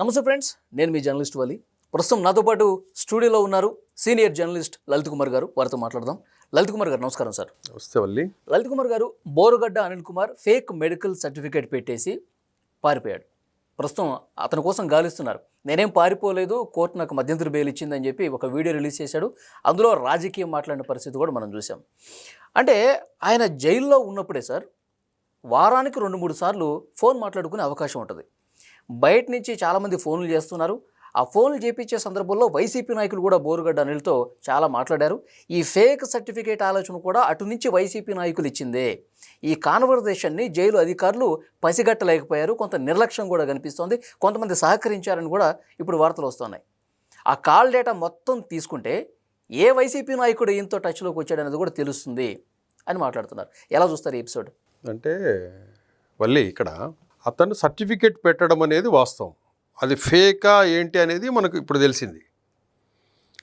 నమస్తే ఫ్రెండ్స్ నేను మీ జర్నలిస్ట్ వలి. ప్రస్తుతం నాతో పాటు స్టూడియోలో ఉన్నారు సీనియర్ జర్నలిస్ట్ లలిత్ కుమార్ గారు. వారితో మాట్లాడదాం. లలిత్ కుమార్ గారు నమస్కారం సార్. వస్తే Valli Lalit Kumar garu Borugadda Anil Kumar fake medical certificate పెట్టేసి పారిపోయాడు. ప్రస్తుతం అతని కోసం గాలిస్తున్నారు. నేనేం పారిపోలేదు కోర్టు నాకు మధ్యంతర బెయిల్ ఇచ్చిందని చెప్పి ఒక వీడియో రిలీజ్ చేశాడు. అందులో రాజకీయం మాట్లాడిన పరిస్థితి కూడా మనం చూసాం అంటే ఆయన జైల్లో ఉన్నప్పుడే సార్ వారానికి రెండు మూడు సార్లు ఫోన్ మాట్లాడుకునే అవకాశం ఉంటుంది. బయట నుంచి చాలామంది ఫోన్లు చేస్తున్నారు. ఆ ఫోన్లు చేపించే సందర్భంలో వైసీపీ నాయకులు కూడా బోరుగడ్డ అనిల్తో చాలా మాట్లాడారు. ఈ ఫేక్ సర్టిఫికేట్ ఆలోచన కూడా అటు నుంచి వైసీపీ నాయకులు ఇచ్చిందే. ఈ కాన్వర్జేషన్ని జైలు అధికారులు పసిగట్టలేకపోయారు. కొంత నిర్లక్ష్యం కూడా కనిపిస్తోంది. కొంతమంది సహకరించారని కూడా ఇప్పుడు వార్తలు వస్తున్నాయి. ఆ కాల్ డేటా మొత్తం తీసుకుంటే ఏ వైసీపీ నాయకుడు ఈయనతో టచ్లోకి వచ్చాడనేది కూడా తెలుస్తుంది అని మాట్లాడుతున్నారు. ఎలా చూస్తారు ఈ ఎపిసోడ్? అంటే మళ్ళీ ఇక్కడ అతను సర్టిఫికేట్ పెట్టడం అనేది వాస్తవం. అది ఫేకా ఏంటి అనేది మనకు ఇప్పుడు తెలిసింది.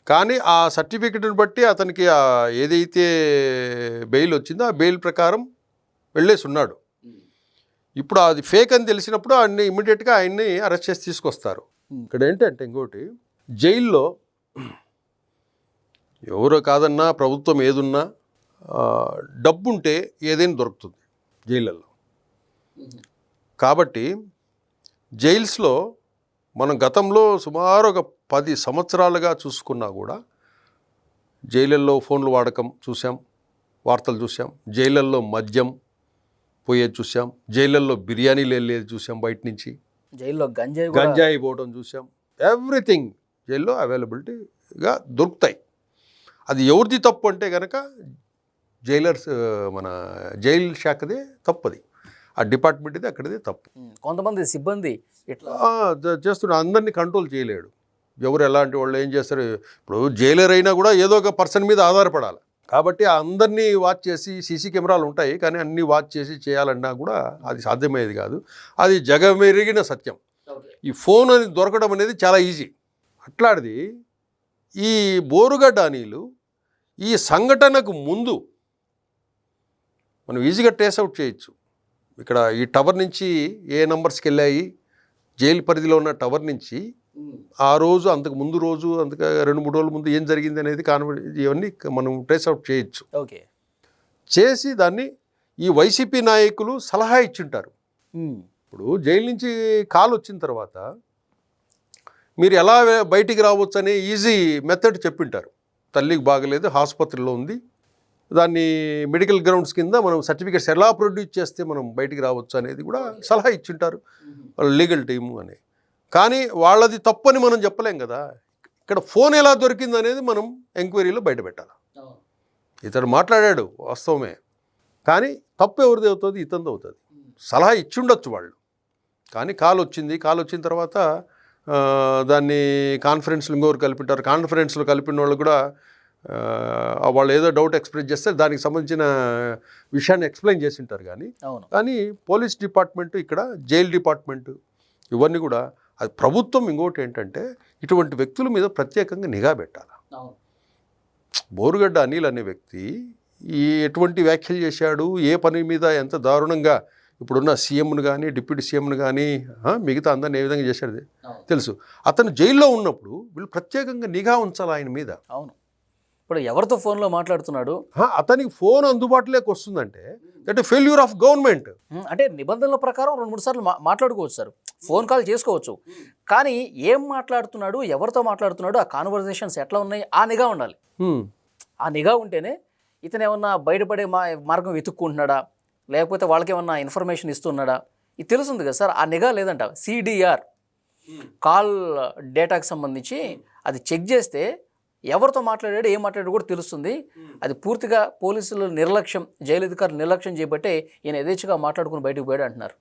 కానీ ఆ సర్టిఫికెట్ని బట్టి అతనికి ఏదైతే బెయిల్ వచ్చిందో ఆ బెయిల్ ప్రకారం వెళ్ళేసి ఉన్నాడు. ఇప్పుడు అది ఫేక్ అని తెలిసినప్పుడు ఆయన్ని ఇమీడియట్గా ఆయన్ని అరెస్ట్ చేసి తీసుకొస్తారు. ఇక్కడ ఏంటంటే ఇంకోటి జైల్లో ఎవరో కాదన్నా ప్రభుత్వం ఏదున్నా డబ్బుంటే ఏదైనా దొరుకుతుంది జైళ్ళల్లో. కాబట్టి జైల్స్లో మనం గతంలో సుమారు ఒక పది సంవత్సరాలుగా చూసుకున్నా కూడా జైళ్ళల్లో ఫోన్లు వాడకం చూసాం వార్తలు చూసాం జైళ్ళల్లో మద్యం పోయేది చూసాం జైళ్ళల్లో బిర్యానీలు వెళ్ళేది చూసాం బయట నుంచి. జైల్లో గంజాయి గంజాయి పోవడం చూసాం ఎవ్రీథింగ్ జైల్లో అవైలబిలిటీగా దొరుకుతాయి. అది ఎవరిది తప్పు అంటే కనుక జైలర్స్ మన జైల్ శాఖదే తప్పది. ఆ డిపార్ట్మెంట్ది అక్కడిదే తప్పు. కొంతమంది సిబ్బంది ఇట్లా చేస్తున్న అందరినీ కంట్రోల్ చేయలేడు. ఎవరు ఎలాంటి వాళ్ళు ఏం చేస్తారు? ఇప్పుడు జైలర్ అయినా కూడా ఏదో ఒక పర్సన్ మీద ఆధారపడాలి. కాబట్టి అందరినీ వాచ్ చేసి సీసీ కెమెరాలు ఉంటాయి కానీ అన్నీ వాచ్ చేసి చేయాలన్నా కూడా అది సాధ్యమయ్యేది కాదు. అది జగమెరిగిన సత్యం. ఈ ఫోన్ అని దొరకడం అనేది చాలా ఈజీ అట్లాంటిది ఈ బోరుగడ్డ అనిలు ఈ సంఘటనకు ముందు మనం ఈజీగా ట్రేస్ అవుట్ చేయొచ్చు. ఇక్కడ ఈ టవర్ నుంచి ఏ నంబర్స్కి వెళ్ళాయి? జైలు పరిధిలో ఉన్న టవర్ నుంచి ఆ రోజు అంతకు ముందు రోజు అంతకు రెండు మూడు రోజుల ముందు ఏం జరిగింది అనేది కాన్ఫి ఇవన్నీ మనం ట్రేస్ అవుట్ చేయొచ్చు. ఓకే. చేసి దాన్ని ఈ వైసీపీ నాయకులు సలహా ఇచ్చింటారు. ఇప్పుడు జైలు నుంచి కాల్ వచ్చిన తర్వాత మీరు ఎలా బయటికి రావచ్చు అనే ఈజీ మెథడ్ చెప్పింటారు. తల్లికి బాగలేదు ఆసుపత్రిలో ఉంది దాన్ని మెడికల్ గ్రౌండ్స్ కింద మనం సర్టిఫికేట్స్ ఎలా ప్రొడ్యూస్ చేస్తే మనం బయటికి రావచ్చు అనేది కూడా సలహా ఇచ్చింటారు. వాళ్ళ లీగల్ టీము అని. కానీ వాళ్ళది తప్పని మనం చెప్పలేం కదా. ఇక్కడ ఫోన్ ఎలా దొరికింది అనేది మనం ఎంక్వైరీలో బయట పెట్టాలి. ఇతడు మాట్లాడాడు వాస్తవమే. కానీ తప్పు ఎవరిది అవుతుంది? ఇతనిది అవుతుంది. సలహా ఇచ్చుండొచ్చు వాళ్ళు. కానీ కాల్ వచ్చింది. కాల్ వచ్చిన తర్వాత దాన్ని కాన్ఫరెన్స్లు ఇంకొకరు కలిపింటారు కాన్ఫరెన్స్లో కలిపిన వాళ్ళు కూడా వాళ్ళు ఏదో డౌట్ ఎక్స్ప్రెస్ చేస్తే దానికి సంబంధించిన విషయాన్ని ఎక్స్ప్లెయిన్ చేసి ఉంటారు కానీ కానీ పోలీస్ డిపార్ట్మెంట్ ఇక్కడ జైల్ డిపార్ట్మెంట్ ఇవన్నీ కూడా అది ప్రభుత్వం ఇంకోటి ఏంటంటే ఇటువంటి వ్యక్తుల మీద ప్రత్యేకంగా నిఘా పెట్టాలి. బోరుగడ్డ అనిల్ అనే వ్యక్తి ఈ ఎటువంటి వ్యాఖ్యలు చేశాడు ఏ పని మీద ఎంత దారుణంగా ఇప్పుడున్న సీఎంను కానీ డిప్యూటీ సీఎంను కానీ మిగతా అందరిని ఏ విధంగా చేశాడు. తెలుసు. అతను జైల్లో ఉన్నప్పుడు వీళ్ళు ప్రత్యేకంగా నిఘా ఉంచాలి ఆయన మీద? అవును. ఇప్పుడు ఎవరితో ఫోన్లో మాట్లాడుతున్నాడు? అతనికి ఫోన్ అందుబాటులోకి వస్తుందంటే దట్ ఫెయిల్యూర్ ఆఫ్ గవర్నమెంట్. అంటే నిబంధనల ప్రకారం రెండు మూడు సార్లు మాట్లాడుకోవచ్చు సార్. ఫోన్ కాల్ చేసుకోవచ్చు. కానీ ఏం మాట్లాడుతున్నాడు ఎవరితో మాట్లాడుతున్నాడు ఆ కాన్వర్జేషన్స్ ఎట్లా ఉన్నాయి ఆ నిఘా ఉండాలి. ఆ నిఘా ఉంటేనే ఇతను ఏమన్నా బయటపడే మా మార్గం వెతుక్కుంటున్నాడా? లేకపోతే వాళ్ళకి ఏమన్నా ఇన్ఫర్మేషన్ ఇస్తున్నాడా? ఇది తెలుస్తుంది కదా సార్ ఆ నిఘా లేదంట సిడిఆర్. కాల్ డేటాకి సంబంధించి అది చెక్ చేస్తే ఎవరితో మాట్లాడాడు ఏం మాట్లాడాడు కూడా తెలుస్తుంది. అది పూర్తిగా పోలీసులు నిర్లక్ష్యం జైలు అధికారులు నిర్లక్ష్యం చేయబట్టే ఈయన యథేచ్ఛగా మాట్లాడుకుని బయటకు పోయాడు అంటున్నారు.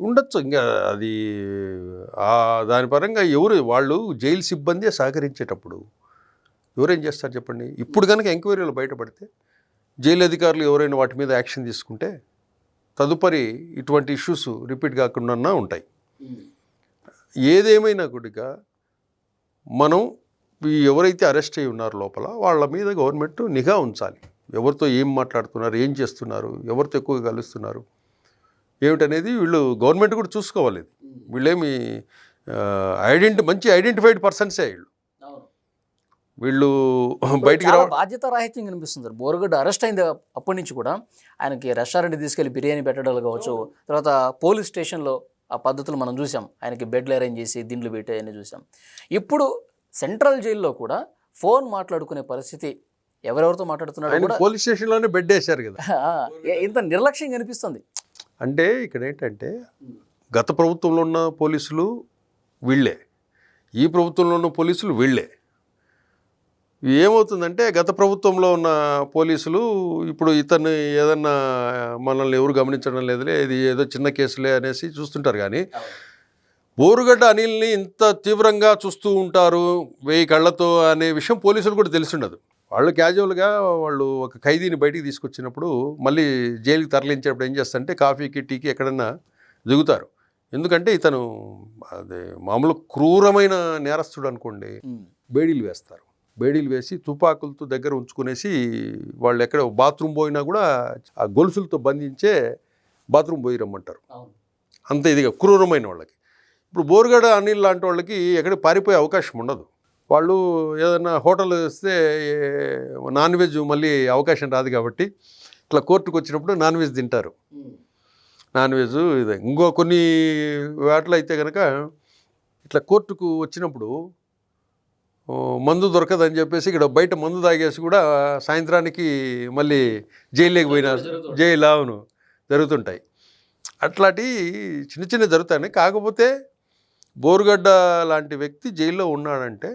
ఉండొచ్చు. ఇంకా అది ఆ దాని పరంగా ఎవరు వాళ్ళు జైలు సిబ్బంది సహకరించేటప్పుడు ఎవరేం చేస్తారు చెప్పండి? ఇప్పుడు కనుక ఎంక్వైరీలు బయటపడితే జైలు అధికారులు ఎవరైనా వాటి మీద యాక్షన్ తీసుకుంటే తదుపరి ఇటువంటి ఇష్యూస్ రిపీట్ కాకుండా ఉంటాయి. ఏదేమైనా కూడా మనం ఎవరైతే అరెస్ట్ అయి ఉన్నారో లోపల వాళ్ళ మీద గవర్నమెంట్ నిఘా ఉంచాలి. ఎవరితో ఏం మాట్లాడుతున్నారు ఏం చేస్తున్నారు ఎవరితో ఎక్కువగా కలుస్తున్నారు ఏమిటనేది వీళ్ళు గవర్నమెంట్ కూడా చూసుకోవాలి. వీళ్ళేమి ఐడెంటి మంచి ఐడెంటిఫైడ్ పర్సన్సే వీళ్ళు. వీళ్ళు బయటికి చాలా రావ బాధ్యత రాహిత్యం కనిపిస్తుంది సార్. బోరగడ్డ అరెస్ట్ అయింది అప్పటి నుంచి కూడా. ఆయనకి రెస్టారెంట్ తీసుకెళ్ళి బిర్యానీ పెట్టడాలు కావచ్చు తర్వాత పోలీస్ స్టేషన్లో ఆ పద్ధతులు మనం చూసాం. ఆయనకి బెడ్లు అరేంజ్ చేసి దిండ్లు పెట్టాయని చూసాం. ఇప్పుడు సెంట్రల్ జైల్లో కూడా ఫోన్ మాట్లాడుకునే పరిస్థితి ఎవరెవరితో మాట్లాడుతున్నాడో కూడా పోలీస్ స్టేషన్లోనే బెడ్ వేశారు కదా. ఇంత నిర్లక్ష్యం కనిపిస్తుంది. అంటే ఇక్కడ ఏంటంటే గత ప్రభుత్వంలో ఉన్న పోలీసులు వీళ్ళే. ఈ ప్రభుత్వంలో ఉన్న పోలీసులు వీళ్ళే. ఏమవుతుందంటే గత ప్రభుత్వంలో ఉన్న పోలీసులు ఇప్పుడు ఇతన్ని ఏదన్నా మనల్ని ఎవరు గమనించడం లేదులే ఇది ఏదో చిన్న కేసులే అనేసి చూస్తుంటారు కానీ బోరుగడ్డ అనిల్ని ఇంత తీవ్రంగా చూస్తూ ఉంటారు వెయ్యి కళ్ళతో అనే విషయం పోలీసులు కూడా తెలిసిండదు. వాళ్ళు క్యాజువల్గా వాళ్ళు ఒక ఖైదీని బయటికి తీసుకొచ్చినప్పుడు మళ్ళీ జైలుకి తరలించేటప్పుడు ఏం చేస్తారంటే కాఫీకి టీకి ఎక్కడన్నా దిగుతారు. ఎందుకంటే ఇతను అదే మామూలు క్రూరమైన నేరస్తుడు అనుకోండి. బేడీలు వేస్తారు. బేడీలు వేసి తుపాకులతో దగ్గర ఉంచుకునేసి వాళ్ళు ఎక్కడ బాత్రూమ్ పోయినా కూడా ఆ గొలుసులతో బంధించే బాత్రూమ్ పోయి రమ్మంటారు. అంత ఇదిగా క్రూరమైన వాళ్ళకి. ఇప్పుడు బోరుగడ అనిల్ లాంటి వాళ్ళకి ఎక్కడ పారిపోయే అవకాశం ఉండదు. వాళ్ళు ఏదైనా హోటల్ ఇస్తే నాన్ వెజ్ మళ్ళీ అవకాశం రాదు కాబట్టి ఇట్లా కోర్టుకు వచ్చినప్పుడు నాన్ వెజ్ తింటారు. నాన్ వెజ్ ఇది. ఇంకో కొన్ని వాటిలో అయితే కనుక ఇట్లా కోర్టుకు వచ్చినప్పుడు మందు దొరకదని చెప్పేసి ఇక్కడ బయట మందు తాగేసి కూడా సాయంత్రానికి మళ్ళీ జైల్లోకి పోయిన జైలు అవును జరుగుతుంటాయి. అట్లాంటి చిన్న చిన్న జరుగుతాయి. కాకపోతే బోరుగడ్డ లాంటి వ్యక్తి జైల్లో ఉన్నాడంటే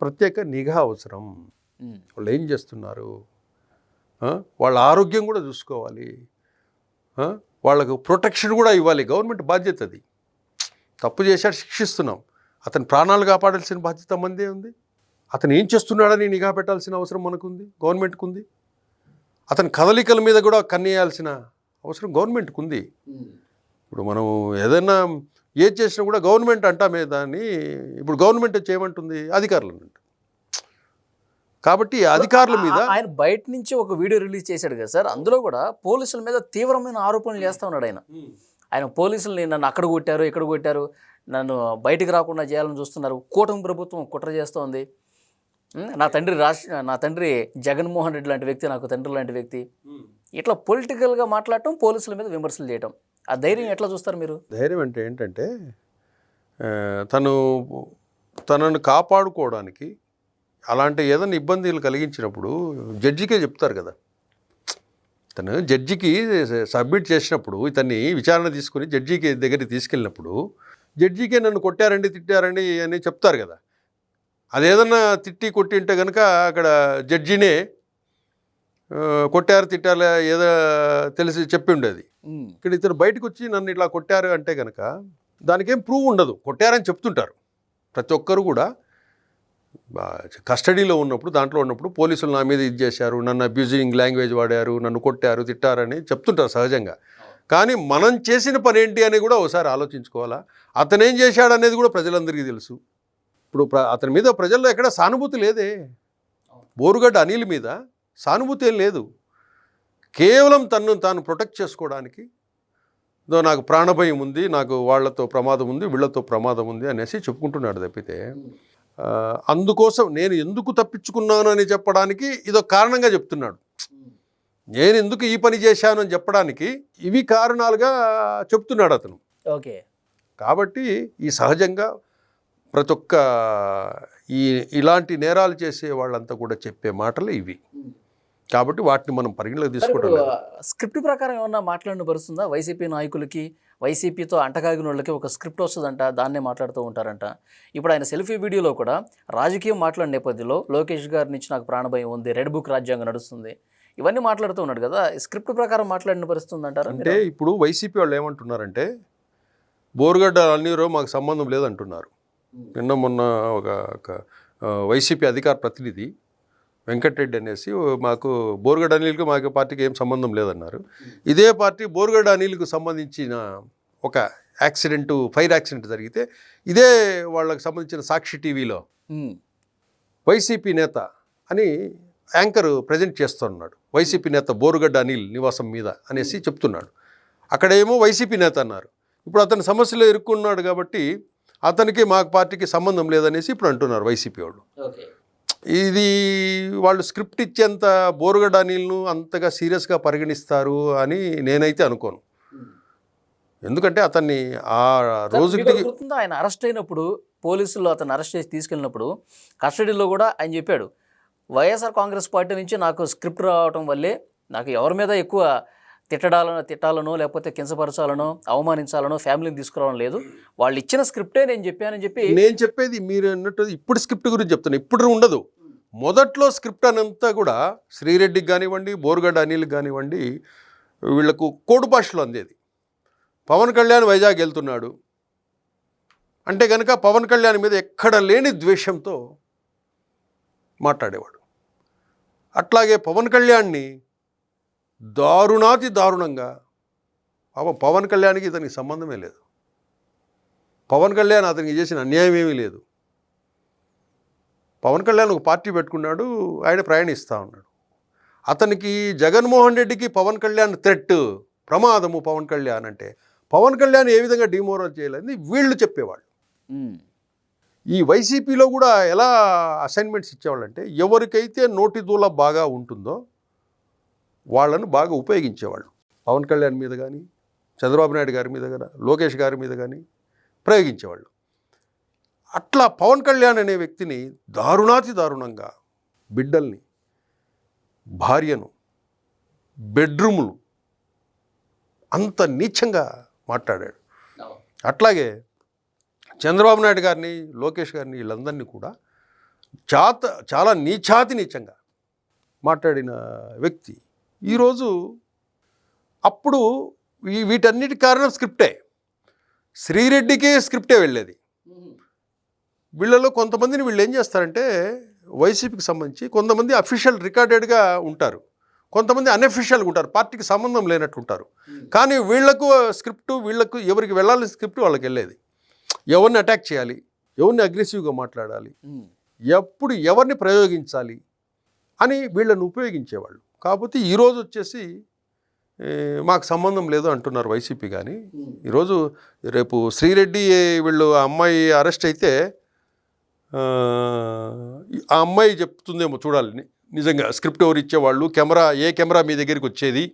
ప్రత్యేక నిఘా అవసరం. వాళ్ళు ఏం చేస్తున్నారు? వాళ్ళ ఆరోగ్యం కూడా చూసుకోవాలి? వాళ్ళకు ప్రొటెక్షన్ కూడా ఇవ్వాలి. గవర్నమెంట్ బాధ్యత అది. తప్పు చేశాడు శిక్షిస్తున్నాం. అతని ప్రాణాలు కాపాడాల్సిన బాధ్యత మందే ఉంది. అతను ఏం చేస్తున్నాడని నిఘా పెట్టాల్సిన అవసరం మనకుంది గవర్నమెంట్కి ఉంది అతని కదలికల మీద కూడా కన్నేయాల్సిన అవసరం గవర్నమెంట్కి ఉంది ఇప్పుడు మనం ఏదైనా ఏది చేసినా కూడా గవర్నమెంట్ అంటామే దాన్ని ఇప్పుడు గవర్నమెంట్ చేయమంటుంది అధికారులు అంట కాబట్టి అధికారుల మీద ఆయన బయట నుంచి ఒక వీడియో రిలీజ్ చేశాడు కదా సార్. అందులో కూడా పోలీసుల మీద తీవ్రమైన ఆరోపణలు చేస్తా ఉన్నాడు ఆయన. ఆయన పోలీసుల్ని నన్ను అక్కడ కొట్టారు ఇక్కడ కొట్టారు నన్ను బయటికి రాకుండా చేయాలని చూస్తున్నారు. కూటమి ప్రభుత్వం కుట్ర చేస్తోంది. నా తండ్రి రాష్ట్ర నా తండ్రి జగన్మోహన్ రెడ్డి లాంటి వ్యక్తి నాకు తండ్రి లాంటి వ్యక్తి. ఇట్లా పొలిటికల్గా మాట్లాడటం పోలీసుల మీద విమర్శలు చేయటం. ఆ ధైర్యం ఎట్లా చూస్తారు మీరు? ధైర్యం అంటే ఏంటంటే తను తనను కాపాడుకోవడానికి అలాంటి ఏదైనా ఇబ్బందులు కలిగించినప్పుడు జడ్జికే చెప్తారు కదా. తను జడ్జికి సబ్మిట్ చేసినప్పుడు ఇతన్ని విచారణ తీసుకుని జడ్జికి దగ్గరికి తీసుకెళ్ళినప్పుడు జడ్జికే నన్ను కొట్టారండి తిట్టారండి అని చెప్తారు కదా. అదేదన్నా తిట్టి కొట్టింటే కనుక అక్కడ జడ్జినే కొట్టారు తిట్టారు ఏదో తెలిసి చెప్పి ఉండేది ఇక్కడ ఇతను బయటకు వచ్చి నన్ను ఇట్లా కొట్టారు అంటే కనుక దానికేం ప్రూవ్ ఉండదు. కొట్టారని చెప్తుంటారు. ప్రతి ఒక్కరు కూడా కస్టడీలో ఉన్నప్పుడు దాంట్లో ఉన్నప్పుడు పోలీసులు నా మీద ఇది చేశారు నన్ను అబ్యూజింగ్ లాంగ్వేజ్ వాడారు నన్ను కొట్టారు తిట్టారని చెప్తుంటారు సహజంగా. కానీ మనం చేసిన పని ఏంటి అని కూడా ఒకసారి ఆలోచించుకోవాలా? అతను ఏం చేశాడు అనేది కూడా ప్రజలందరికీ తెలుసు. ఇప్పుడు ప్ర అతని మీద ప్రజల్లో ఎక్కడ సానుభూతి లేదే. బోరుగడ్డ అనిల్ మీద సానుభూతి ఏం లేదు. కేవలం తన్ను తాను ప్రొటెక్ట్ చేసుకోవడానికి నాకు ప్రాణభయం ఉంది నాకు వాళ్ళతో ప్రమాదం ఉంది వీళ్ళతో ప్రమాదం ఉంది అనేసి చెప్పుకుంటున్నాడు తప్పితే అందుకోసం నేను ఎందుకు తప్పించుకున్నాను అని చెప్పడానికి ఇదో కారణంగా చెప్తున్నాడు. నేను ఎందుకు ఈ పని చేశాను అని చెప్పడానికి ఇవి కారణాలుగా చెప్తున్నాడు అతను. ఓకే. కాబట్టి ఈ సహజంగా ప్రతి ఒక్క ఈ ఇలాంటి నేరాలు చేసే వాళ్ళంతా కూడా చెప్పే మాటలు ఇవి. కాబట్టి వాటిని మనం పరిగణలోకి తీసుకోవడం స్క్రిప్ట్ ప్రకారం ఏమన్నా మాట్లాడిన పరుస్తుందా వైసీపీ నాయకులకి వైసీపీతో అంటకాగిన వాళ్ళకి ఒక స్క్రిప్ట్ వస్తుందంట దాన్నే మాట్లాడుతూ ఉంటారంట. ఇప్పుడు ఆయన సెల్ఫీ వీడియోలో కూడా రాజకీయం మాట్లాడిన నేపథ్యంలో లోకేష్ గారి నుంచి నాకు ప్రాణభయం ఉంది రెడ్ బుక్ రాజ్యాంగం నడుస్తుంది. ఇవన్నీ మాట్లాడుతూ ఉన్నాడు కదా స్క్రిప్ట్ ప్రకారం మాట్లాడిన పరిస్థితుంది అంటారా అంటే ఇప్పుడు వైసీపీ వాళ్ళు ఏమంటున్నారంటే బోరుగడ్డ అన్నీరావు మాకు సంబంధం లేదంటున్నారు. నిన్న మొన్న ఒక వైసీపీ అధికార ప్రతినిధి వెంకటరెడ్డి అనేసి మాకు బోరుగడ్డ అనిల్కి మాకు పార్టీకి ఏం సంబంధం లేదన్నారు. ఇదే పార్టీ బోరుగడ్డ అనిల్కు సంబంధించిన ఒక యాక్సిడెంట్ ఫైర్ యాక్సిడెంట్ జరిగితే ఇదే వాళ్ళకి సంబంధించిన సాక్షి టీవీలో వైసీపీ నేత అని యాంకర్ ప్రజెంట్ చేస్తున్నాడు. వైసీపీ నేత బోరుగడ్డ అనిల్ నివాసం మీద అనేసి చెప్తున్నాడు. అక్కడేమో వైసీపీ నేత అన్నారు. ఇప్పుడు అతను సమస్యలో ఇరుక్కున్నాడు కాబట్టి అతనికి మా పార్టీకి సంబంధం లేదనేసి ఇప్పుడు అంటున్నారు వైసీపీ వాళ్ళు. ఇది వాళ్ళు స్క్రిప్ట్ ఇచ్చేంత బోరుగడ్డ అనిల్ను అంతగా సీరియస్గా పరిగణిస్తారు అని నేనైతే అనుకోను. ఎందుకంటే అతన్ని ఆ రోజుకి ఆయన అరెస్ట్ అయినప్పుడు పోలీసులు అతను అరెస్ట్ చేసి తీసుకెళ్ళినప్పుడు కస్టడీలో కూడా ఆయన చెప్పాడు వైఎస్ఆర్ కాంగ్రెస్ పార్టీ నుంచి నాకు స్క్రిప్ట్ రావటం వల్లే నాకు ఎవరి మీద ఎక్కువ తిట్టడాలను తిట్టాలనో లేకపోతే కించపరచాలనో అవమానించాలనో ఫ్యామిలీని తీసుకురావడం లేదు. వాళ్ళు ఇచ్చిన స్క్రిప్టే నేను చెప్పానని చెప్పి నేను చెప్పేది మీరు అన్నట్టు ఇప్పుడు స్క్రిప్ట్ గురించి చెప్తాను ఇప్పుడు ఉండదు. మొదట్లో స్క్రిప్ట్ అనంతా కూడా శ్రీరెడ్డికి కానివ్వండి బోర్గడ్ అనిల్ కానివ్వండి వీళ్ళకు కోడు భాషలో అందేది. పవన్ కళ్యాణ్ వైజాగ్ వెళ్తున్నాడు. అంటే కనుక పవన్ కళ్యాణ్ మీద ఎక్కడ లేని ద్వేషంతో మాట్లాడేవాడు. అట్లాగే పవన్ కళ్యాణ్ని దారుణాతి దారుణంగా పాపం పవన్ కళ్యాణ్కి ఇతనికి సంబంధమే లేదు. పవన్ కళ్యాణ్ అతనికి చేసిన అన్యాయం ఏమీ లేదు. పవన్ కళ్యాణ్ ఒక పార్టీ పెట్టుకున్నాడు ఆయన ప్రయాణిస్తూ ఉన్నాడు. అతనికి జగన్మోహన్ రెడ్డికి పవన్ కళ్యాణ్ థ్రెట్ ప్రమాదము పవన్ కళ్యాణ్ అంటే. పవన్ కళ్యాణ్ ఏ విధంగా డిమోరల్ చేయాలని వీళ్ళు చెప్పేవాళ్ళు. ఈ వైసీపీలో కూడా ఎలా అసైన్మెంట్స్ ఇచ్చేవాళ్ళంటే ఎవరికైతే నోటి దూల బాగా ఉంటుందో వాళ్ళను బాగా ఉపయోగించేవాళ్ళు. పవన్ కళ్యాణ్ మీద కానీ చంద్రబాబు నాయుడు గారి మీద కానీ లోకేష్ గారి మీద కానీ ప్రయోగించేవాళ్ళు. అట్లా పవన్ కళ్యాణ్ అనే వ్యక్తిని దారుణాతి దారుణంగా బిడ్డల్ని భార్యను బెడ్రూములు అంత నీచంగా మాట్లాడాడు. అట్లాగే చంద్రబాబు నాయుడు గారిని లోకేష్ గారిని వీళ్ళందరినీ కూడా చాత చాలా నీచాతి నీచంగా మాట్లాడిన వ్యక్తి ఈరోజు అప్పుడు వీటన్నిటి కారణం స్క్రిప్టే. శ్రీరెడ్డికే స్క్రిప్టే వెళ్ళేది. వీళ్ళలో కొంతమందిని వీళ్ళు ఏం చేస్తారంటే వైసీపీకి సంబంధించి కొంతమంది అఫీషియల్ రికార్డెడ్గా ఉంటారు. కొంతమంది అన్అఫీషియల్గా ఉంటారు. పార్టీకి సంబంధం లేనట్టు ఉంటారు కానీ వీళ్ళకు స్క్రిప్ట్ వీళ్ళకు ఎవరికి వెళ్ళాల్సిన స్క్రిప్ట్ వాళ్ళకి వెళ్ళేది. ఎవరిని అటాక్ చేయాలి? ఎవరిని అగ్రెసివ్గా మాట్లాడాలి? ఎప్పుడు ఎవరిని ప్రయోగించాలి? అని వీళ్ళని ఉపయోగించేవాళ్ళు. కాకపోతే ఈరోజు వచ్చేసి మాకు సంబంధం లేదు అంటున్నారు వైసీపీ కానీ ఈరోజు రేపు శ్రీరెడ్డి వీళ్ళు ఆ అమ్మాయి అరెస్ట్ అయితే ఆ, అమ్మాయి చెప్తుందేమో చూడాలి. నిజంగా స్క్రిప్ట్ ఎవరు ఇచ్చేవాళ్ళు? కెమెరా ఏ కెమెరా మీ దగ్గరికి వచ్చేది.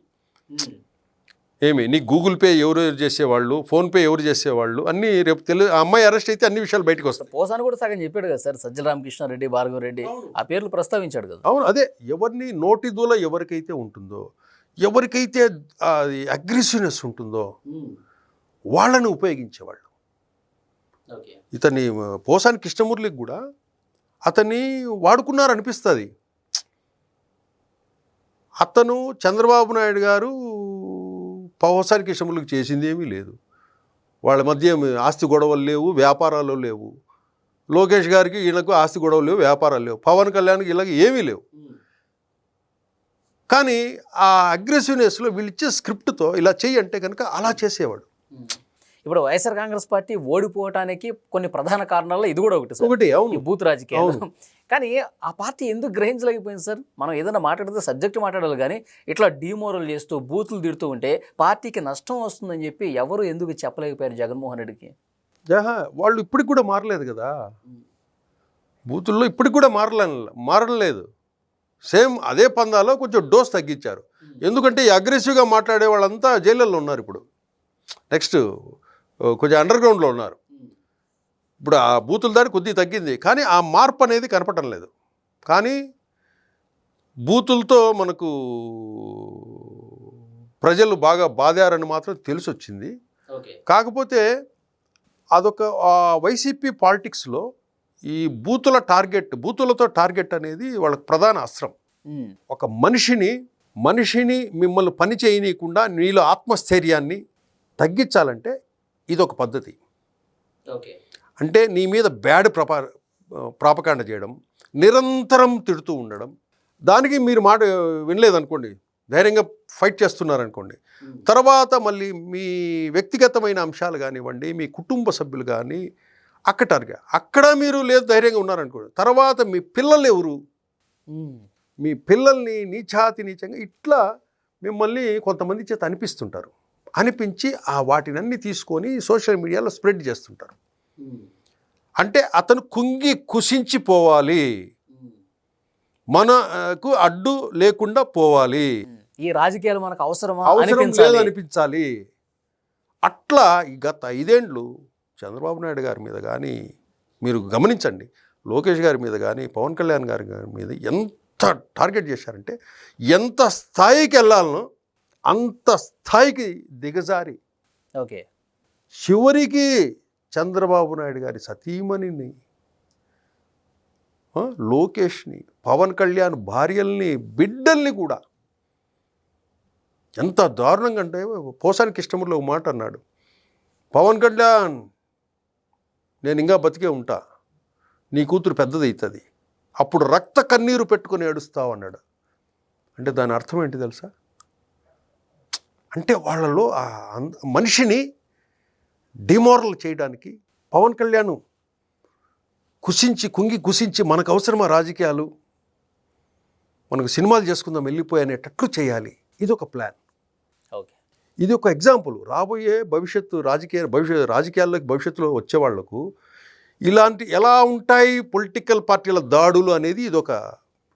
ఏమి? నీ గూగుల్ పే ఎవరు చేసేవాళ్ళు? ఫోన్పే ఎవరు చేసేవాళ్ళు? అన్నీ రేపు తెలు ఆ అమ్మాయి అరెస్ట్ అయితే అన్ని విషయాలు బయటకు వస్తాయి. పోసాని కూడా సగం చెప్పాడు కదా సార్ సజ్జల రామకృష్ణారెడ్డి భార్గవ రెడ్డి. ఆ పేర్లు ప్రస్తావించాడు కదా. అవును అదే ఎవరిని నోటి దూల ఎవరికైతే ఉంటుందో ఎవరికైతే అది అగ్రెసివ్నెస్ ఉంటుందో వాళ్ళని ఉపయోగించేవాళ్ళు. ఇతని పోసాని కృష్ణమూర్తికి కూడా అతన్ని వాడుకున్నారు అనిపిస్తుంది. అతను చంద్రబాబు నాయుడు గారు పోసాని కిషములకు చేసింది ఏమీ లేదు. వాళ్ళ మధ్య ఆస్తి గొడవలు లేవు వ్యాపారాలు లేవు. లోకేష్ గారికి వీళ్ళకు ఆస్తి గొడవలు లేవు వ్యాపారాలు లేవు. పవన్ కళ్యాణ్కి వీళ్ళకి ఏమీ లేవు. కానీ ఆ అగ్రెసివ్నెస్లో వీళ్ళు ఇచ్చే స్క్రిప్ట్తో ఇలా చెయ్యి అంటే కనుక అలా చేసేవాడు. ఇప్పుడు వైఎస్ఆర్ కాంగ్రెస్ పార్టీ ఓడిపోవటానికి కొన్ని ప్రధాన కారణాల్లో ఇది కూడా ఒకటి ఒకటి అవును. బూత్ రాజకీయాలు. కానీ ఆ పార్టీ ఎందుకు గ్రహించలేకపోయింది సార్? మనం ఏదైనా మాట్లాడితే సబ్జెక్ట్ మాట్లాడాలి కానీ ఇట్లా డీమోరల్ చేస్తూ బూతులు తిడుతూ ఉంటే పార్టీకి నష్టం వస్తుందని చెప్పి ఎవరు ఎందుకు చెప్పలేకపోయారు జగన్మోహన్ రెడ్డికి? జహా వాళ్ళు ఇప్పటికి కూడా మారలేదు కదా. బూతుల్లో ఇప్పటికి కూడా మారలే మారలేదు. సేమ్ అదే పందాలో కొంచెం డోస్ తగ్గించారు. ఎందుకంటే అగ్రెసివ్గా మాట్లాడే వాళ్ళంతా జైళ్ళల్లో ఉన్నారు ఇప్పుడు. నెక్స్ట్ కొంచెం అండర్ గ్రౌండ్లో ఉన్నారు. ఇప్పుడు ఆ బూతుల దాడి కొద్దిగా తగ్గింది. కానీ ఆ మార్పు అనేది కనపడటం లేదు. కానీ బూతులతో మనకు ప్రజలు బాగా బాధారని మాత్రం తెలిసి వచ్చింది ఓకే. కాకపోతే అదొక వైసీపీ పాలిటిక్స్లో ఈ బూతుల టార్గెట్ బూతులతో టార్గెట్ అనేది వాళ్ళకి ప్రధాన అస్త్రం. ఒక మనిషిని మనిషిని మిమ్మల్ని పని చేయనీయకుండా నీలో ఆత్మస్థైర్యాన్ని తగ్గించాలంటే ఇదొక పద్ధతి. ఓకే. అంటే నీ మీద బ్యాడ్ ప్రపా ప్రాపకాండ చేయడం నిరంతరం తిడుతూ ఉండడం దానికి మీరు మాట వినలేదనుకోండి ధైర్యంగా ఫైట్ చేస్తున్నారనుకోండి తర్వాత మళ్ళీ మీ వ్యక్తిగతమైన అంశాలు కానివ్వండి మీ కుటుంబ సభ్యులు కానీ అక్కటారుగా అక్కడ మీరు లేదు ధైర్యంగా ఉన్నారనుకోండి తర్వాత మీ పిల్లలు ఎవరు? మీ పిల్లల్ని నీచాతి నీచంగా ఇట్లా మిమ్మల్ని కొంతమంది చేత అనిపిస్తుంటారు. అనిపించి ఆ వాటినన్నీ తీసుకొని సోషల్ మీడియాలో స్ప్రెడ్ చేస్తుంటారు. అంటే అతను కుంగి కుసించిపోవాలి మనకు అడ్డు లేకుండా పోవాలి. ఈ రాజకీయాలు మనకు అవసరమా? అవసరం అనిపించాలి. లేదు అనిపించాలి. అట్లా గత ఐదేండ్లు చంద్రబాబు నాయుడు గారి మీద కానీ మీరు గమనించండి. లోకేష్ గారి మీద కానీ పవన్ కళ్యాణ్ గారి గారి మీద ఎంత టార్గెట్ చేశారంటే ఎంత స్థాయికి వెళ్ళాలనో అంత స్థాయికి దిగజారి. ఓకే. చివరికి చంద్రబాబు నాయుడు గారి సతీమణిని లోకేష్ని పవన్ కళ్యాణ్ భార్యల్ని బిడ్డల్ని కూడా ఎంత దారుణంగా అంటే పోసానికి ఇష్టములో ఒక మాట అన్నాడు. పవన్ కళ్యాణ్ నేను ఇంకా బతికే ఉంటా. నీ కూతురు పెద్దది అవుతుంది అప్పుడు రక్త కన్నీరు పెట్టుకొని ఏడుస్తావు అన్నాడు. అంటే దాని అర్థం ఏంటి తెలుసా? అంటే వాళ్ళలో మనిషిని డిమోరల్ చేయడానికి పవన్ కళ్యాణ్ కుసించి కుంగి కుసించి మనకు అవసరమా రాజకీయాలు? మనకు సినిమాలు చేసుకుందాం వెళ్ళిపోయి అనేటట్లు చేయాలి. ఇది ఒక ప్లాన్. ఓకే. ఇది ఒక ఎగ్జాంపుల్. రాబోయే భవిష్యత్తు రాజకీయ భవిష్యత్ రాజకీయాల్లోకి భవిష్యత్తులో వచ్చే వాళ్ళకు ఇలాంటి ఎలా ఉంటాయి పొలిటికల్ పార్టీల దాడులు అనేది ఇది ఒక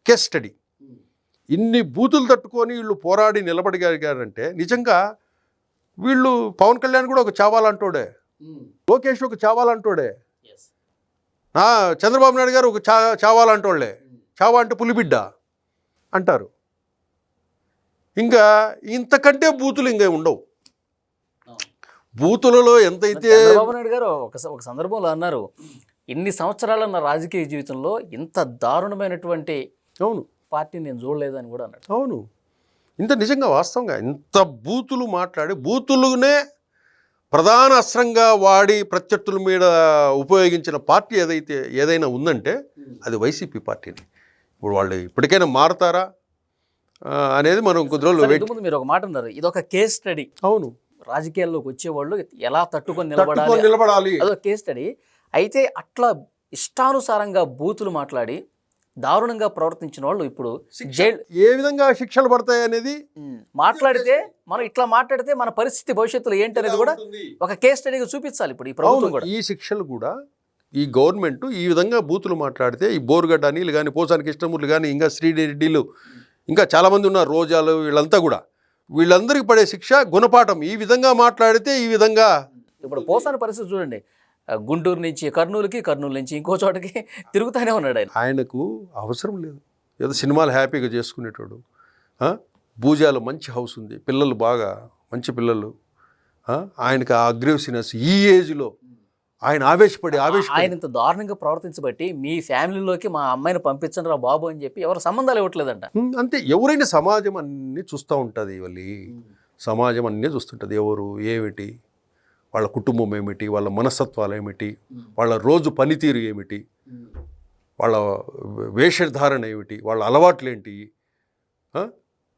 కేస్ స్టడీ. ఇన్ని బూతులు తట్టుకొని వీళ్ళు పోరాడి నిలబడగలిగారంటే నిజంగా వీళ్ళు పవన్ కళ్యాణ్ కూడా ఒక చావాలంటోడే. లోకేష్ ఒక చావాలంటోడే. నా చంద్రబాబు నాయుడు గారు ఒక చా చావాలంటోళ్ళే. చావా అంటే పులిబిడ్డ అంటారు. ఇంకా ఇంతకంటే బూతులు ఇంకా ఉండవు. బూతులలో ఎంతైతే చంద్రబాబు నాయుడు గారు ఒక ఒక సందర్భంలో అన్నారు ఇన్ని సంవత్సరాల నా రాజకీయ జీవితంలో ఇంత దారుణమైనటువంటి అవును. పార్టీ నేను చూడలేదు అని కూడా అన్నాడు. అవును. ఇంత నిజంగా వాస్తవంగా ఇంత బూతులు మాట్లాడి బూతులునే ప్రధాన అస్త్రంగా వాడి ప్రత్యర్థుల మీద ఉపయోగించిన పార్టీ ఏదైతే ఏదైనా ఉందంటే అది వైసీపీ పార్టీని. ఇప్పుడు వాళ్ళు ఇప్పటికైనా మారతారా? అనేది మనం కొద్ది రోజులు మీరు ఒక మాట అన్నారు ఇది ఒక కేస్ స్టడీ. అవును. రాజకీయాల్లోకి వచ్చేవాళ్ళు ఎలా తట్టుకొని తట్టుకొని నిలబడాలి? నిలబడాలి. అదొక కేస్ స్టడీ. అయితే అట్లా ఇష్టానుసారంగా బూతులు మాట్లాడి దారుణంగా ప్రవర్తించిన వాళ్ళు ఇప్పుడు జైలు ఏ విధంగా శిక్షలు పడతాయి అనేది మాట్లాడితే మనం ఇట్లా మాట్లాడితే మన పరిస్థితి భవిష్యత్తులో ఏంటి అనేది కూడా ఒక కేస్ స్టడీగా చూపించాలి ఇప్పుడు ఈ ప్రభుత్వం కూడా. ఈ శిక్షలు కూడా ఈ గవర్నమెంట్ ఈ విధంగా బూతులు మాట్లాడితే ఈ బోరుగడ్డ అనిలు కానీ పోసానికి ఇష్టమూర్లు కానీ ఇంకా శ్రీరెడ్డిలు ఇంకా చాలామంది ఉన్నారు రోజాలు వీళ్ళంతా కూడా. వీళ్ళందరికీ పడే శిక్ష గుణపాఠం. ఈ విధంగా మాట్లాడితే ఈ విధంగా ఇప్పుడు పోసాని పరిస్థితి చూడండి. గుంటూరు నుంచి కర్నూలుకి కర్నూలు నుంచి ఇంకో చోటకి తిరుగుతానే ఉన్నాడు ఆయన. ఆయనకు అవసరం లేదు. ఏదో సినిమాలు హ్యాపీగా చేసుకునేటోడు? భూజాలు మంచి హౌస్ ఉంది. పిల్లలు బాగా మంచి పిల్లలు? ఆయనకు ఆ అగ్రెసివ్నెస్ ఈ ఏజ్లో ఆయన ఆవేశపడి ఆవేశపడి. ఆయన ఇంత దారుణంగా ప్రవర్తించబట్టి మీ ఫ్యామిలీలోకి మా అమ్మాయిని పంపించండి రా బాబు అని చెప్పి ఎవరు సంబంధాలు ఇవ్వట్లేదంట. అంతే. ఎవరైనా సమాజం అన్నీ చూస్తూ ఉంటుంది వల్లి సమాజం అన్నీ చూస్తుంటుంది. ఎవరు ఏమిటి? వాళ్ళ కుటుంబం ఏమిటి వాళ్ళ మనస్తత్వాలు ఏమిటి వాళ్ళ రోజు పనితీరు ఏమిటి వాళ్ళ వేషధారణ ఏమిటి వాళ్ళ అలవాట్లు ఏంటి?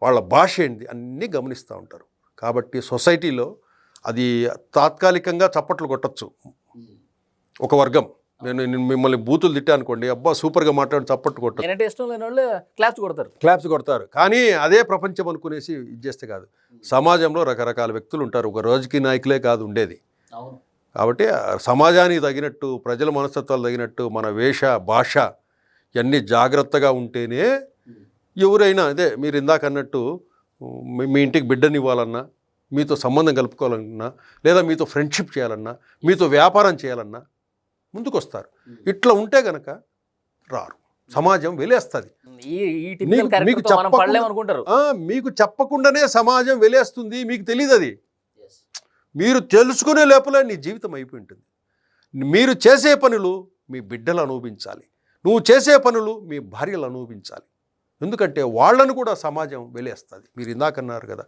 వాళ్ళ భాష ఏంటి అన్నీ గమనిస్తూ ఉంటారు. కాబట్టి సొసైటీలో అది తాత్కాలికంగా చప్పట్లు కొట్టచ్చు. ఒక వర్గం. నేను మిమ్మల్ని బూతులు తిట్టా అనుకోండి అబ్బా సూపర్గా మాట్లాడి చప్పట్లు కొట్టచ్చు. నేనంటే ఇష్టం లేని వాళ్ళు క్లాప్స్ కొడతారు. క్లాప్స్ కొడతారు. కానీ అదే ప్రపంచం అనుకునేసి ఇది చేస్తే కాదు. సమాజంలో రకరకాల వ్యక్తులు ఉంటారు. ఒక రాజకీయ నాయకులే కాదు ఉండేది. కాబట్టి సమాజానికి తగినట్టు ప్రజల మనస్తత్వాలు తగినట్టు మన వేష భాష ఇవన్నీ జాగ్రత్తగా ఉంటేనే ఎవరైనా అదే మీరు ఇందాక అన్నట్టు మీ- మీ ఇంటికి బిడ్డనివ్వాలన్నా మీతో సంబంధం కలుపుకోవాలన్నా లేదా మీతో ఫ్రెండ్షిప్ చేయాలన్నా మీతో వ్యాపారం చేయాలన్నా ముందుకు వస్తారు ఇట్లా ఉంటే గనక రారు. సమాజం వెలేస్తుంది. మీకు- టిపికల్ మీకు చెప్పకుండానే సమాజం వెలేస్తుంది మీకు తెలియదు అది మీరు తెలుసుకునే లోపలే నీ జీవితం అయిపోయి ఉంటుంది మీరు చేసే పనులు మీ బిడ్డలు అనుభవించాలి. నువ్వు చేసే పనులు మీ భార్యలు అనుభవించాలి. ఎందుకంటే వాళ్ళను కూడా సమాజం వెలేస్తుంది. మీరు ఇందాకన్నారు కదా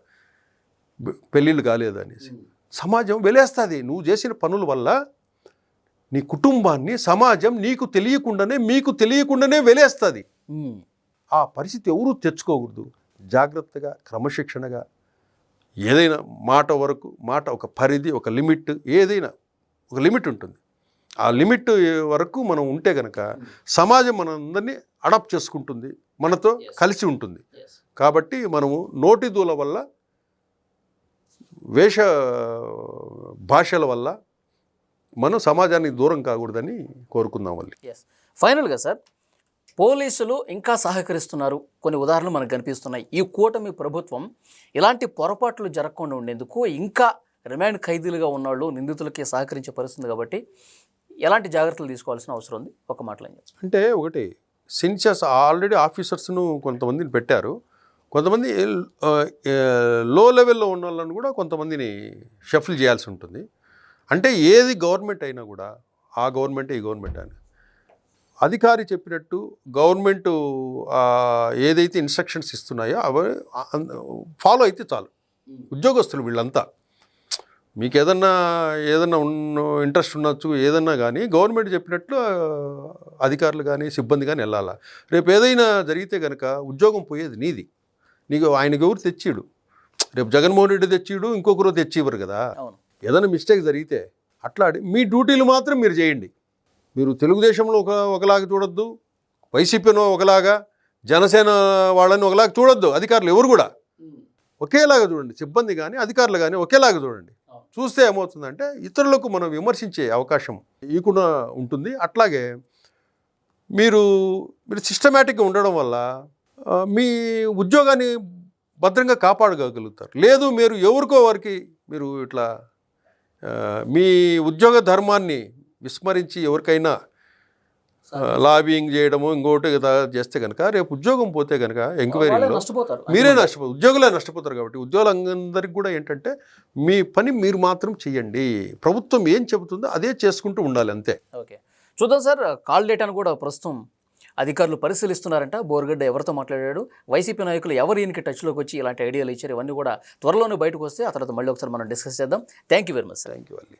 పెళ్ళిళ్ళు కాలేదు అనేసి సమాజం వెలేస్తుంది. నువ్వు చేసిన పనుల వల్ల నీ కుటుంబాన్ని సమాజం నీకు తెలియకుండానే మీకు తెలియకుండానే వెలేస్తుంది. ఆ పరిస్థితి ఎవరూ తెచ్చుకోకూడదు. జాగ్రత్తగా క్రమశిక్షణగా ఏదైనా మాట వరకు మాట ఒక పరిధి ఒక లిమిట్ ఏదైనా ఒక లిమిట్ ఉంటుంది. ఆ లిమిట్ వరకు మనం ఉంటే కనుక సమాజం మనందరినీ అడాప్ట్ చేసుకుంటుంది మనతో కలిసి ఉంటుంది. కాబట్టి మనము నోటి దూల వల్ల వేష భాషల వల్ల మనం సమాజానికి దూరం కాకూడదని కోరుకుందాం మళ్ళీ. ఎస్ ఫైనల్గా సార్ పోలీసులు ఇంకా సహకరిస్తున్నారు. కొన్ని ఉదాహరణలు మనకు కనిపిస్తున్నాయి. ఈ కూటమి ప్రభుత్వం ఇలాంటి పొరపాట్లు జరగకుండా ఉండేందుకు ఇంకా రిమాండ్ ఖైదీలుగా ఉన్నవాళ్ళు నిందితులకి సహకరించే పరిస్థితుంది కాబట్టి ఎలాంటి జాగ్రత్తలు తీసుకోవాల్సిన అవసరం ఉంది? ఒక మాటలో? అంటే ఒకటి సిన్సియర్స్ ఆల్రెడీ ఆఫీసర్స్ను కొంతమందిని పెట్టారు. కొంతమంది లో లెవెల్లో ఉన్న వాళ్ళని కూడా కొంతమందిని షఫిల్ చేయాల్సి ఉంటుంది. అంటే ఏది గవర్నమెంట్ అయినా కూడా ఆ గవర్నమెంట్ ఈ గవర్నమెంట్ అని. అధికారి చెప్పినట్టు గవర్నమెంట్ ఏదైతే ఇన్స్ట్రక్షన్స్ ఇస్తున్నాయో అవి ఫాలో అయితే చాలు. ఉద్యోగస్తులు వీళ్ళంతా. మీకు ఏదన్నా ఏదన్నా ఉన్న ఇంట్రెస్ట్ ఉండొచ్చు ఏదన్నా కానీ గవర్నమెంట్ చెప్పినట్లు అధికారులు కానీ సిబ్బంది కానీ వెళ్ళాలా. రేపు ఏదైనా జరిగితే కనుక ఉద్యోగం పోయేది నీది. నీకు ఆయనకి ఎవరు తెచ్చిడు? రేపు జగన్మోహన్ రెడ్డి తెచ్చిడు ఇంకొకరు తెచ్చివ్వరు కదా. అవును. ఏదైనా మిస్టేక్ జరిగితే అట్లా అడి- మీ డ్యూటీలు మాత్రం మీరు చేయండి. మీరు తెలుగుదేశంలో ఒక ఒకలాగా చూడొద్దు వైసీపీలో ఒకలాగా జనసేన వాళ్ళని ఒకలాగా చూడొద్దు అధికారులు ఎవరు కూడా. ఒకేలాగా చూడండి సిబ్బంది కానీ అధికారులు కానీ ఒకేలాగా చూడండి. చూస్తే ఏమవుతుందంటే ఇతరులకు మనం విమర్శించే అవకాశం ఇకుండా ఉంటుంది. అట్లాగే మీరు మీరు సిస్టమేటిక్గా ఉండడం వల్ల మీ ఉద్యోగాన్ని భద్రంగా కాపాడగలుగుతారు. లేదు మీరు ఎవరికో వారికి మీరు ఇట్లా మీ ఉద్యోగ ధర్మాన్ని విస్మరించి ఎవరికైనా లాబింగ్ చేయడము ఇంకోటి చేస్తే కనుక రేపు ఉద్యోగం పోతే కనుక ఎంక్వైరీలో మీరే నష్టపోతారు ఉద్యోగులే నష్టపోతారు కాబట్టి ఉద్యోగులందరికీ కూడా ఏంటంటే మీ పని మీరు మాత్రం చేయండి. ప్రభుత్వం ఏం చెబుతుందో అదే చేసుకుంటూ ఉండాలి అంతే. ఓకే. చూద్దాం సార్ కాల్ డేటాను కూడా ప్రస్తుతం అధికారులు పరిశీలిస్తున్నారంట. బోర్గడ్డ ఎవరితో మాట్లాడాడు? వైసీపీ నాయకులు ఎవరు ఈయనకి టచ్లోకి వచ్చి ఇలాంటి ఐడియాలు ఇచ్చారు? ఇవన్నీ కూడా త్వరలోనే బయటకు వస్తే ఆ తర్వాత మళ్ళీ ఒకసారి మనం డిస్కస్ చేద్దాం. Thank you very much thank you అల్లి